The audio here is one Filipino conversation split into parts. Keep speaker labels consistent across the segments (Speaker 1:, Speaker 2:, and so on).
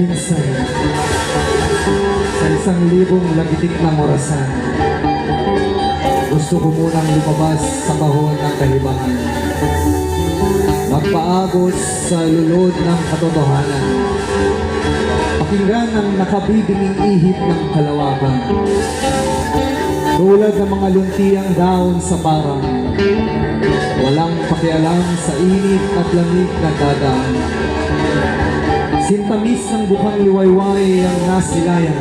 Speaker 1: minsan sa isang libong lagitik ng orasan gusto ko munang lumabas sa kahon ng kahibangan magpaagos sa lulod ng katotohanan. Pakinggan ang nakabibinging ihip ng kalawakan. Tulad ng mga luntiang daon sa parang walang pakialam sa init at lamig na dadaan. Sintamis ng bukhang liwayway ang nasilayan.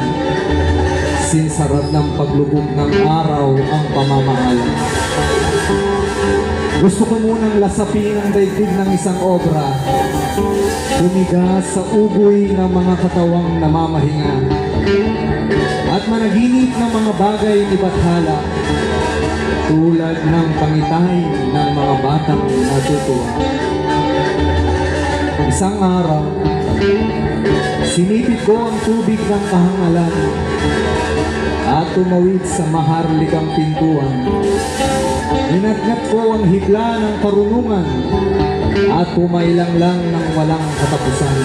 Speaker 1: Sinsarap ng paglubog ng araw ang pamamaalam. Gusto ko munang lasapin ang daigdig ng isang obra. Tumiga sa ugoy ng mga katawang namamahinga. At managinip ng mga bagay ni Bathala. Tulad ng pangitay ng mga batang natutuwa. Isang araw, sinipit ko ang tubig ng kahangalan at tumawid sa maharlikang pintuan. Inagnat ko ang higla ng karunungan at pumaylang lang ng walang katapusan.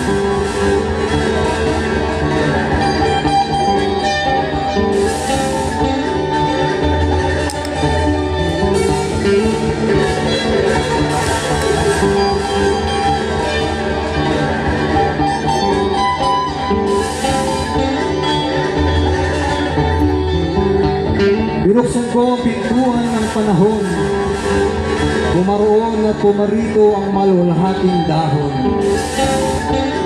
Speaker 1: Binuksan ko ang pintuan ng panahon. Pumaroon at pumarito ang malwalhating dahon.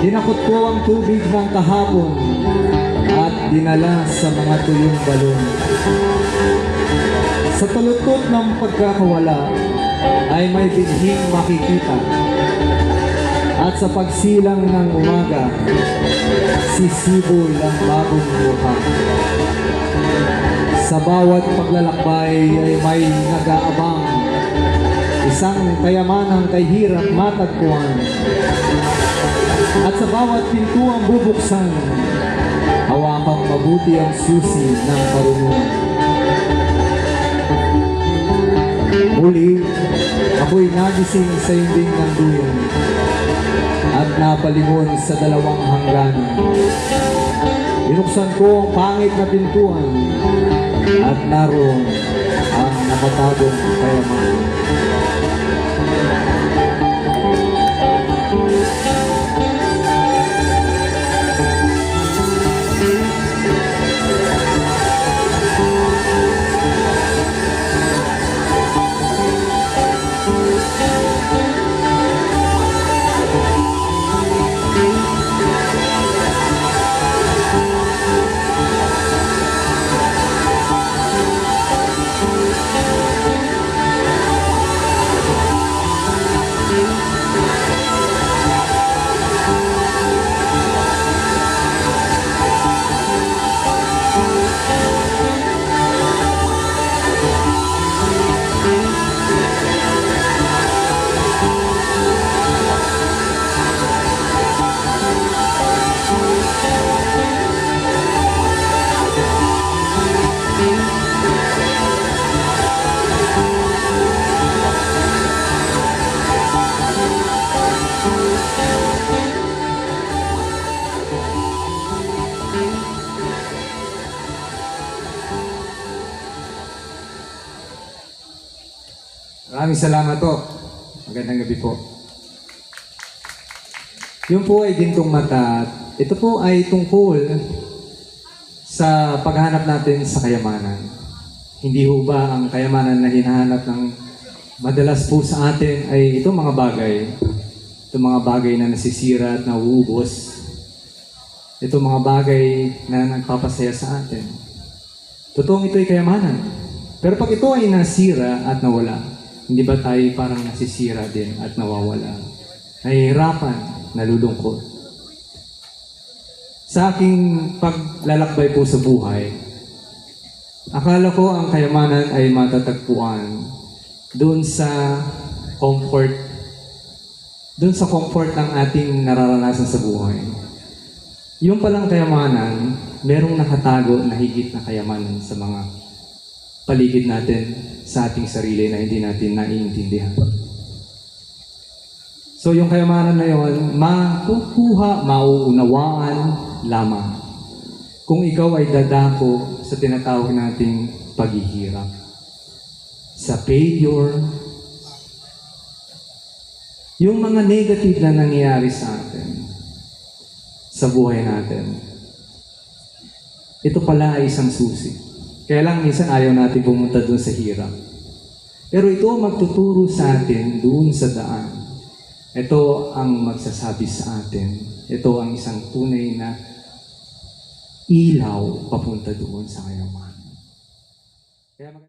Speaker 1: Dinakot ko ang tubig ng kahapon at dinala sa mga tuyong balon. Sa talutot ng pagkakawala ay may binhing makikita. At sa pagsilang ng umaga, sisibol ang bagong buha. Sa bawat paglalakbay ay may nag-aabang. Isang kayamanang kay hirap matagpuan. At sa bawat pintuang bubuksan Hawakang mabuti ang susi ng karunungan. Muli, ako'y nagising sa inding ng duyan At napalingon sa dalawang hangganan Binuksan ko ang pangit na pintuan at naroon ang nakatagong kayamanan. Maraming salamat po. Magandang gabi po. Yung po ay gintong mata. Ito po ay tungkol sa paghahanap natin sa kayamanan. Hindi ho ba ang kayamanan na hinahanap ng madalas po sa atin ay itong mga bagay. Itong mga bagay na nasisira at nauubos. Itong mga bagay na nagpapasaya sa atin. Totoong ito ay kayamanan. Pero pag ito ay nasira at nawala, hindi ba tayo parang nasisira din at nawawala? Nahihirapan, nalulungkot. Sa aking paglalakbay po sa buhay, akala ko ang kayamanan ay matatagpuan doon sa comfort, doon sa comfort ng ating nararanasan sa buhay. Yung palang kayamanan, merong nakatago na higit na kayamanan sa mga paligid natin sa ating sarili na hindi natin naiintindihan. So yung kayamanan na yon, makukuha, mauunawaan lamang kung ikaw ay dadako sa tinatawag nating paghihirap, sa failure, yung mga negative na nangyayari sa atin, sa buhay natin, ito pala ay isang susi. Kaya lang minsan ayaw natin pumunta doon sa hirap. Pero ito ang magtuturo sa atin doon sa daan. Ito ang magsasabi sa atin. Ito ang isang tunay na ilaw papunta doon sa kayamanan. Kaya mag-